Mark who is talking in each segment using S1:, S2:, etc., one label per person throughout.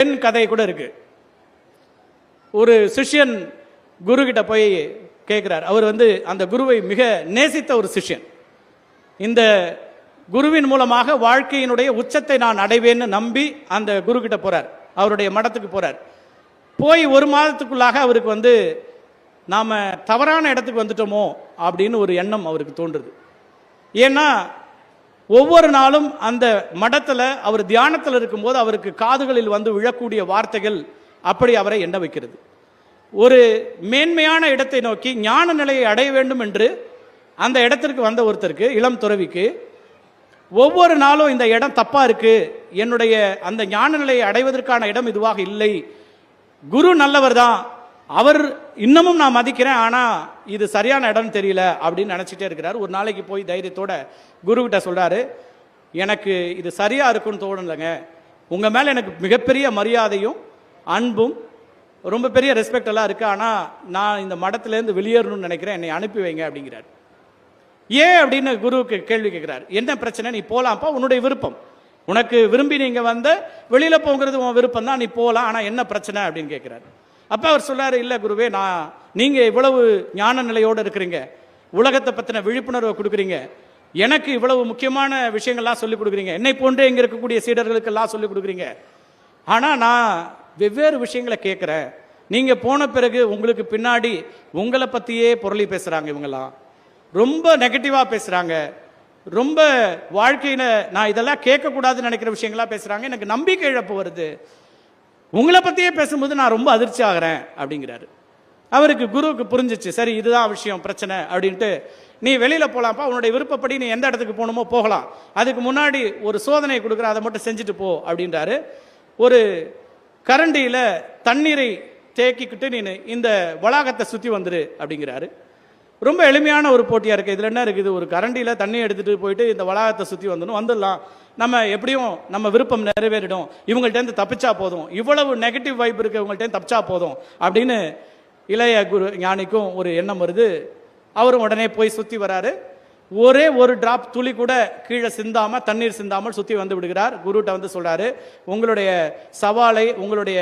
S1: பெண் கதை கூட இருக்கு. ஒரு சிஷ்யன் குரு கிட்ட போய் கேட்குறார் அவர் வந்து அந்த குருவை மிக நேசித்த ஒரு சிஷ்யன். இந்த குருவின் மூலமாக வாழ்க்கையினுடைய உச்சத்தை நான் அடைவேன்னு நம்பி அந்த குரு கிட்ட போறார். அவருடைய மடத்துக்கு போறார். போய் ஒரு மாதத்துக்குள்ளாக அவருக்கு வந்து நாம தவறான இடத்துக்கு வந்துட்டோமோ அப்படின்னு ஒரு எண்ணம் அவருக்கு தோன்றுது. ஏன்னா ஒவ்வொரு நாளும் அந்த மடத்தில் அவர் தியானத்தில் இருக்கும்போது அவருக்கு காதுகளில் வந்து விழக்கூடிய வார்த்தைகள் அப்படி அவரை எண்ண வைக்கிறது. ஒரு மேன்மையான இடத்தை நோக்கி ஞான நிலையை அடைய வேண்டும் என்று அந்த இடத்திற்கு வந்த ஒருத்தருக்கு இளம் துறவிக்கு ஒவ்வொரு நாளும் இந்த இடம் தப்பாக இருக்குது என்னுடைய அந்த ஞான நிலையை அடைவதற்கான இடம் இதுவாக இல்லை குரு நல்லவர் தான் அவர் இன்னமும் நான் மதிக்கிறேன் ஆனால் இது சரியான இடம் தெரியல அப்படின்னு நினச்சிட்டே இருக்கிறார். ஒரு நாளைக்கு போய் தைரியத்தோட குரு சொல்கிறாரு எனக்கு இது சரியாக இருக்குன்னு தோணலைங்க உங்கள் மேலே எனக்கு மிகப்பெரிய மரியாதையும் அன்பும் ரொம்ப பெரிய ரெஸ்பெக்ட் எல்லாம் இருக்குது ஆனால் நான் இந்த மடத்துலேருந்து வெளியேறணும்னு நினைக்கிறேன். என்னை அனுப்பி வைங்க அப்படிங்கிறார். ஏன்? அப்படின்னு குருவுக்கு கேள்வி கேட்குறாரு. என்ன பிரச்சனை? நீ போகலாம்ப்பா உன்னுடைய விருப்பம். உனக்கு விரும்பி நீங்கள் வந்து வெளியில் போங்கிறது உன் விருப்பம் தான் நீ போகலாம் ஆனால் என்ன பிரச்சனை? அப்படின்னு கேட்குறாரு. அப்போ அவர் சொல்றாரு இல்லை குருவே நான் நீங்கள் இவ்வளவு ஞான நிலையோடு இருக்கிறீங்க. உலகத்தை பற்றின விழிப்புணர்வை கொடுக்குறீங்க. எனக்கு இவ்வளவு முக்கியமான விஷயங்கள்லாம் சொல்லிக் கொடுக்குறீங்க. என்னை போன்றே இங்கே இருக்கக்கூடிய சீடர்களுக்கெல்லாம் சொல்லிக் கொடுக்குறீங்க. ஆனால் நான் வெவ்வேறு விஷயங்களை கேட்குறேன். நீங்கள் போன பிறகு உங்களுக்கு பின்னாடி உங்களை பற்றியே பொருளி பேசுகிறாங்க இவங்கெல்லாம். ரொம்ப நெகட்டிவாக பேசுகிறாங்க ரொம்ப வாழ்க்கையில நான் இதெல்லாம் கேட்கக்கூடாதுன்னு நினைக்கிற விஷயங்களா பேசுகிறாங்க எனக்கு நம்பிக்கை இழப்பு வருது. உங்களை பற்றியே பேசும்போது நான் ரொம்ப அதிர்ச்சி ஆகிறேன் அப்படிங்கிறாரு. அவருக்கு குருவுக்கு புரிஞ்சிச்சு சரி இதுதான் விஷயம் பிரச்சனை அப்படின்ட்டு. நீ வெளியில் போகலாம்ப்பா உன்னுடைய விருப்பப்படி நீ எந்த இடத்துக்கு போகணுமோ போகலாம். அதுக்கு முன்னாடி ஒரு சோதனை கொடுக்குற அதை மட்டும் செஞ்சுட்டு போ அப்படின்றாரு. ஒரு கரண்டியில் தண்ணீரை தேக்கிக்கிட்டு நீ இந்த வளாகத்தை சுற்றி வந்துடு அப்படிங்கிறாரு. ரொம்ப எளிமையான ஒரு போட்டியாக இருக்குது இதில் என்ன இருக்குது? ஒரு கரண்டியில் தண்ணி எடுத்துகிட்டு போயிட்டு இந்த வளாகத்தை சுற்றி வந்துடும் வந்துடலாம். நம்ம எப்படியும் நம்ம விருப்பம் நிறைவேறிடும். இவங்கள்ட்ட தப்பிச்சா போதும். இவ்வளவு நெகட்டிவ் வைப் இருக்கு. இவங்கள்ட்ட தப்பிச்சா போதும். அப்படின்னு இளைய குரு ஞானிக்கும் ஒரு எண்ணம் வருது. அவரும் உடனே போய் சுற்றி வராரு. ஒரே ஒரு டிராப் துளி கூட கீழே சிந்தாமல் தண்ணீர் சிந்தாமல் சுற்றி வந்து விடுகிறார். குருட்ட வந்து சொல்கிறாரு உங்களுடைய சவாலை உங்களுடைய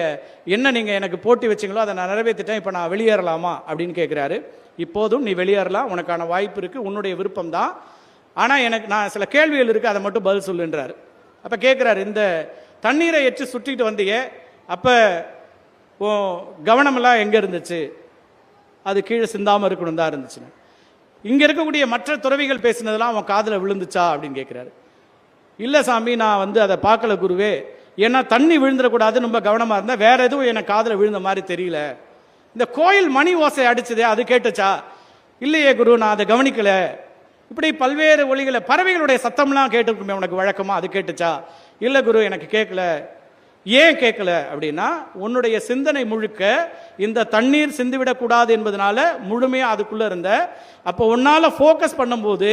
S1: என்ன நீங்கள் எனக்கு போட்டி வச்சீங்களோ அதை நான் நிறைவேற்றிட்டேன் இப்போ நான் வெளியேறலாமா? அப்படின்னு கேட்குறாரு இப்போதும் நீ வெளியேறலாம் உனக்கான வாய்ப்பு இருக்குது உன்னுடைய விருப்பம் தான். ஆனால் எனக்கு நான் சில கேள்விகள் இருக்குது அதை மட்டும் பதில் சொல்லுன்றார். அப்போ கேட்குறாரு இந்த தண்ணீரை எச்சு சுற்றிக்கிட்டு வந்தியே அப்போ கவனமெல்லாம் எங்கே இருந்துச்சு? அது கீழே சிந்தாமல் இருக்கணும் தான் இருந்துச்சுன்னு. இங்கே இருக்கக்கூடிய மற்ற துறவிகள் பேசினதெல்லாம் அவன் காதில் விழுந்துச்சா அப்படின்னு கேட்குறாரு இல்லை சாமி நான் வந்து அதை பார்க்கல குருவே. ஏன்னா தண்ணி விழுந்துடக்கூடாதுன்னு ரொம்ப கவனமாக இருந்தால் வேற எதுவும் எனக்கு காதில் விழுந்த மாதிரி தெரியல. இந்த கோயில் மணி ஓசை அடிச்சதே அது கேட்டுச்சா? இல்லையே குரு நான் அதை கவனிக்கலை. இப்படி பல்வேறு ஒளிகளை பறவைகளுடைய சத்தம்லாம் கேட்டுருக்குமே உனக்கு வழக்கமாக அது கேட்டுச்சா? இல்லை குரு எனக்கு கேட்கல ஏன் கேட்கல அப்படின்னா உன்னுடைய சிந்தனை முழுக்க இந்த தண்ணீர் சிந்துவிடக்கூடாது என்பதனால முழுமையாக அதுக்குள்ளே இருந்த. அப்போ உன்னால ஃபோக்கஸ் பண்ணும்போது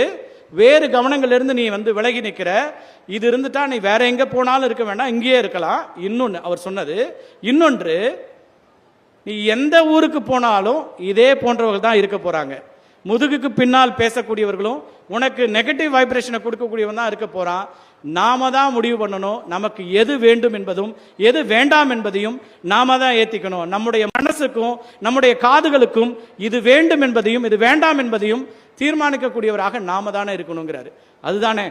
S1: வேறு கவனங்கள்லேருந்து நீ வந்து விலகி நிற்கிற இது இருந்துட்டா நீ வேற எங்கே போனாலும் இருக்க வேண்டாம் இங்கேயே இருக்கலாம். இன்னொன்று அவர் சொன்னது இன்னொன்று நீ எந்த ஊருக்கு போனாலும் இதே போன்றவர்கள் தான் இருக்க போகிறாங்க முதுகுக்கு பின்னால் பேசக்கூடியவர்களும் உனக்கு நெகட்டிவ் வைப்ரேஷனை கொடுக்கக்கூடியவன் தான் இருக்க போறான். நாம தான் முடிவு பண்ணணும் நமக்கு எது வேண்டும் என்பதும் எது வேண்டாம் என்பதையும் நாம தான் ஏத்திக்கணும். நம்முடைய மனசுக்கும் நம்முடைய காதுகளுக்கும் இது வேண்டும் என்பதையும் இது வேண்டாம் என்பதையும் தீர்மானிக்கக்கூடியவராக நாம தானே இருக்கணுங்கிறாரு. அதுதானே